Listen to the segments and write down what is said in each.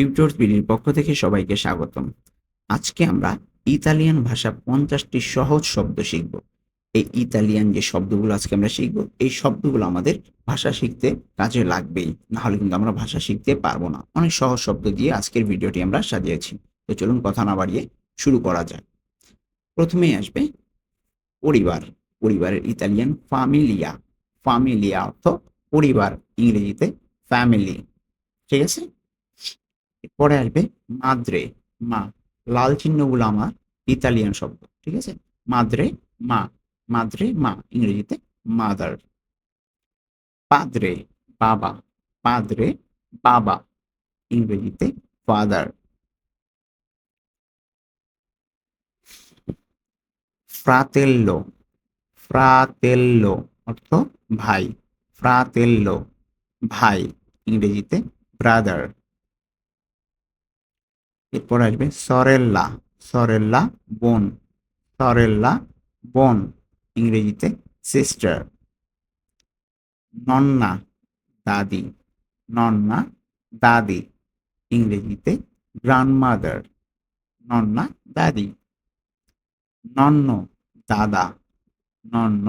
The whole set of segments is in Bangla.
টিউটর্স বিলির পক্ষ থেকে সবাইকে স্বাগতম। আজকে আমরা ইতালিয়ান ভাষা পঞ্চাশটি সহজ শব্দ শিখব। এই ইতালিয়ান যে শব্দগুলো আজকে আমরা শিখব, এই শব্দগুলো আমাদের ভাষা শিখতে কাজে লাগবেই। নাহলে কিন্তু আমরা ভাষা শিখতে পারব না। অনেক সহজ শব্দ দিয়ে আজকের ভিডিওটি আমরা সাজিয়েছি। তো চলুন কথা না বাড়িয়ে শুরু করা যায় প্রথমেই আসবে পরিবার। পরিবারের ইতালিয়ান ফামিলিয়া ফামিলিয়া অর্থ পরিবার, ইংরেজিতে ফ্যামিলি। ঠিক আছে? পরে আসবে মাদ্রে, মা। লাল চিহ্নগুলো আমার ইতালিয়ান শব্দ, ঠিক আছে? মাদ্রে, মা। মাদ্রে, মা, ইংরেজিতে মাদার। পাদ্রে, বাবা। পাদ্রে, বাবা, ইংরেজিতে ফাদার। ফ্রাতেল্লো ফ্রাতেল্লো অর্থ ভাই। ফ্রাতেল্লো, ভাই, ইংরেজিতে ব্রাদার। এরপর আসবে সরেল্লা সরেল্লা বোন সরেল্লা বোন, ইংরেজিতে সিস্টার নন্না দাদি নন্না দাদি, ইংরেজিতে গ্রান্ডমাদার নন্না দাদি। নন্ন দাদা নন্ন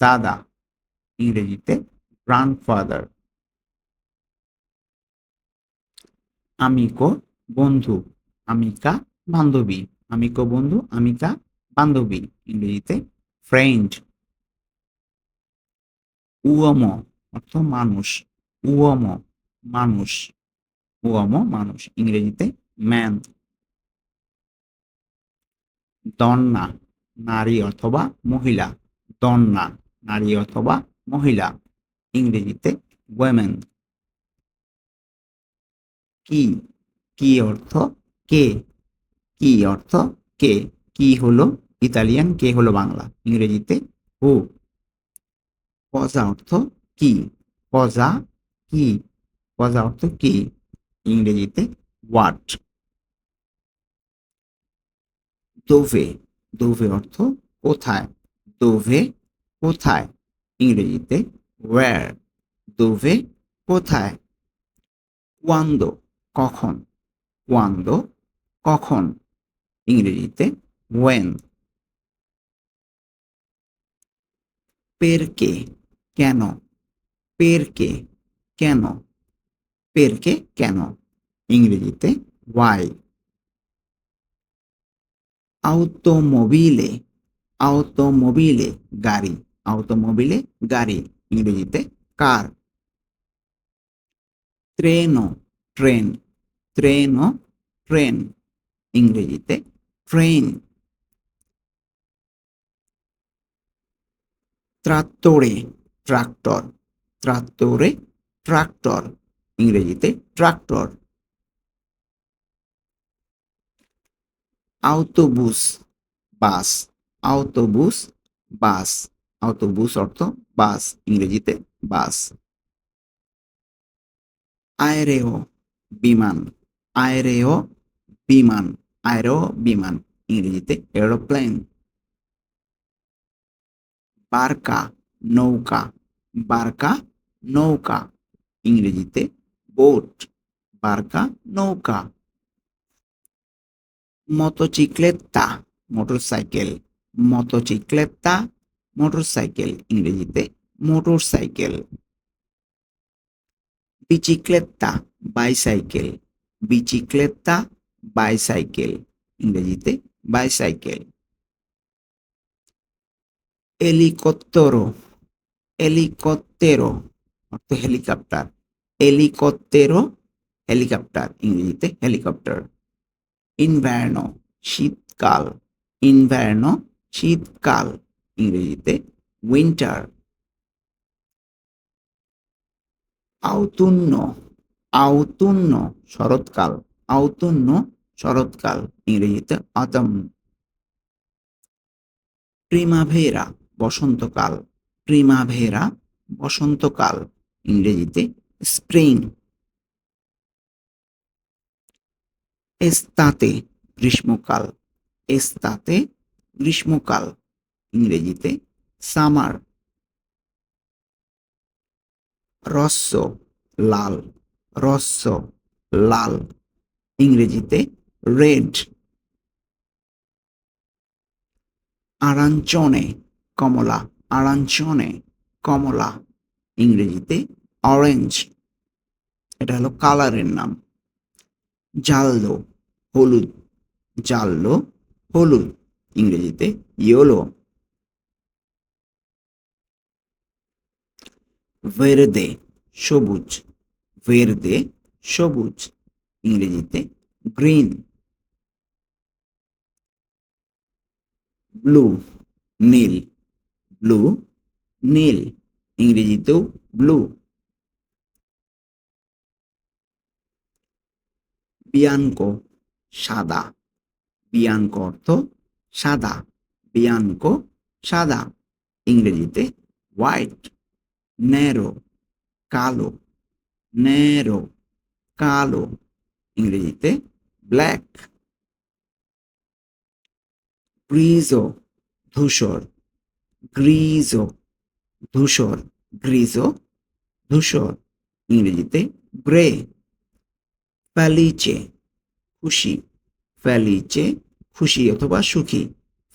দাদা, ইংরেজিতে গ্রান্ডফাদার আমিকো বন্ধু আমিকা বান্ধবী। আমিকো বন্ধু আমিকা বান্ধবী। ইংরেজিতে ফ্রেন্ড উয়ম অর্থ মানুষ। উয়ম মানুষ। উয়ম মানুষ, ইংরেজিতে ম্যান দন্না, নারী অথবা মহিলা। দন্না, নারী অথবা মহিলা। ইংরেজিতে ওয়েমেন কি? কি অর্থ? কে? কি অর্থ? কে? কি হলো? ইতালিয়ান? কে হলো বাংলা? ইংরেজিতে? হু পজা অর্থ কি? পজা কি? পজা অর্থ কি? ইংরেজিতে হোয়াট দোভে দোভে অর্থ কোথায়? দোভে কোথায়? ইংরেজিতে ওয়্যার দোভে কোথায়? কোয়ান্দো কখন? কোয়ান্দো কখন ইংরেজিতে ওয়েন পেরকে কেন পেরকে কেন পেরকে কেন ইংরেজিতে ওয়াই আউটোমোবিলে আউটোমোবিলে গাড়ি আউটোমোবিলে গাড়ি ইংরেজিতে কার ট্রেনো ট্রেন ও ট্রেন ইংরেজিতে ট্রেন ট্রাক্টরে ট্রাক্টর ট্রাক্টরে ট্রাক্টর ইংরেজিতে ট্রাক্টর আউটোবুস বাস আউটোবুস বাস আউটোবুস অর্থ বাস ইংরেজিতে বাস আয়রেও বিমান. আয়রেও বিমান আয়রেও বিমান ইংরেজিতে এরোপ্লেন বারকা নৌকা বারকা নৌকা ইংরেজিতে বোট বারকা নৌকা মটোচিক্লেত্তা মোটরসাইকেল মটোচিক্লেত্তা মোটরসাইকেল ইংরেজিতে মোটরসাইকেল বিচিক্লেত্তা বাইসাইকেল বিচিক্লেত্তা বাইসাইকেল ইংরেজিতে বাইসাইকেল এলিকত্তরো এলিকত্তেরো অর্থ হেলিকপ্টার এলিকত্তেরো হেলিকপ্টার ইংরেজিতে হেলিকপ্টার ইনভার্নো শীতকাল ইনভার্নো শীতকাল, ইংরেজিতে উইন্টার আউতুন্ন আউতুন্ন শরৎকাল আউতুন্ন শরৎকাল, ইংরেজিতে অতম প্রিমাভেরা, বসন্তকাল প্রিমাভেরা, বসন্তকাল, ইংরেজিতে স্প্রিং। এস্তাতে, গ্রীষ্মকাল এস্তাতে, গ্রীষ্মকাল, ইংরেজিতে সামার। রস্য, লাল। রস্য, লাল, ইংরেজিতে রেড। আরাঞ্চনে কমলা আরাঞ্চনে কমলা, ইংরেজিতে অরেঞ্জ এটা হলো কালারের নাম। জালদো, হলুদ জালদো, হলুদ, ইংরেজিতে ইয়েলো। ভেরদে সবুজ। ভেরদে সবুজ, ইংরেজিতে গ্রিন ব্লু নীল ব্লু নীল ইংরেজিতেও ব্লু বিয়ানকো সাদা. বিয়ানকো অর্থ সাদা। বিয়ানকো সাদা. ইংরেজিতে হোয়াইট ন্যারো কালো. ন্যারো কালো ইংরেজিতে ব্ল্যাক গ্রিজো ধূসর গ্রিজো ধূসর গ্রিজো ধূসর ইংরেজিতে গ্রে ফ্যালিচে খুশি ফ্যালিচে খুশি অথবা সুখী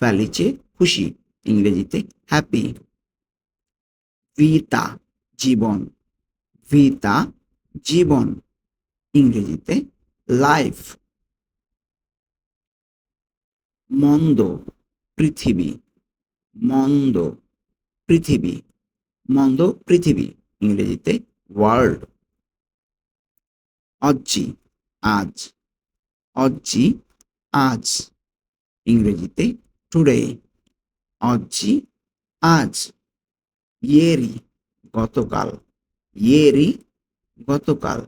ফ্যালিচে খুশি ইংরেজিতে হ্যাপি ভিতা জীবন ভিতা জীবন ইংরেজিতে লাইফ মন্দ পৃথিবী মন্দ পৃথিবী মন্দ পৃথিবী ইংরেজিতে ওয়ার্ল্ড অজ্জি, আজ অজ্জি, আজ ইংরেজিতে টুডে অজ্জি, আজ, ইয়েরি, গতকাল, ইয়েরি গতকাল,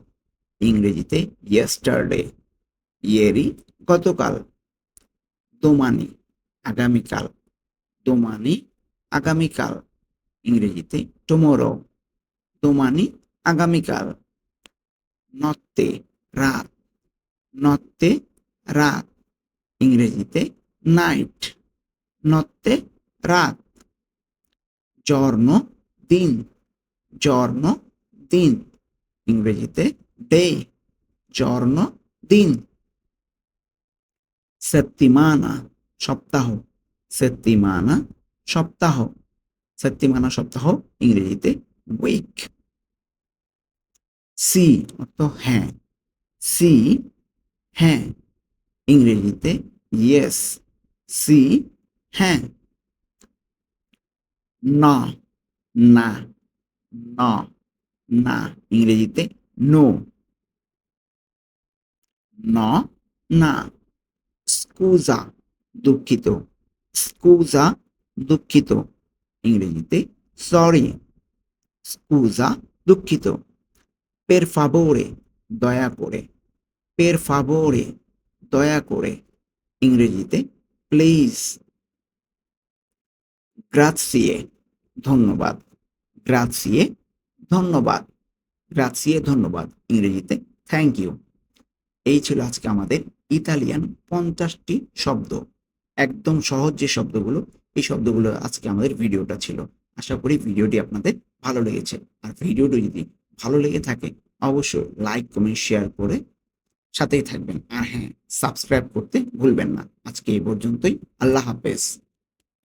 ইংরেজিতে ইয়েস্টারডে ইয়েরি গতকাল, দোমানি, আগামীকাল দোমানি, আগামীকাল, ইংরেজিতে টুমোরো দোমানি, আগামীকাল নত্তে রাত নত্তে রাত, ইংরেজিতে নাইট নত্তে রাত, জর্ণ দিন জর্ণ দিন। ইংরেজিতে ডে জর্ণ, দিন। সেত্তিমানা সপ্তাহ। সেত্তিমানা সপ্তাহ। সেত্তিমানা সপ্তাহ, ইংরেজিতে উইক সি, অর্থ হ্যাঁ। সি হ্যাঁ। ইংরেজিতে ইয়েস সি হ্যাঁ। না না না। না, ইংরেজিতে নো ন, না। স্কুজা, দুঃখিত। স্কুজা, দুঃখিত। ইংরেজিতে সরি স্কুজা, দুঃখিত। পের ফাবোরে দয়া করে। পের ফাবোরে দয়া করে। ইংরেজিতে প্লিজ গ্রাৎসিয়ে ধন্যবাদ। গ্রাৎসিয়ে ধন্যবাদ। গ্রাৎসিয়ে ধন্যবাদ। ইংরেজিতে থ্যাংক ইউ এই ছিল আজকে আমাদের ইতালিয়ান পঞ্চাশটি শব্দ। একদম সহজ যে শব্দগুলো, এই শব্দগুলো আজকে আমাদের ভিডিওটা ছিল। আশা করি ভিডিওটি আপনাদের ভালো লেগেছে। আর ভিডিওটি যদি ভালো লেগে থাকে, অবশ্যই লাইক কমেন্ট শেয়ার করে সাথেই থাকবেন। আর হ্যাঁ সাবস্ক্রাইব করতে ভুলবেন না। আজকে এই পর্যন্তই। আল্লাহ হাফেজ।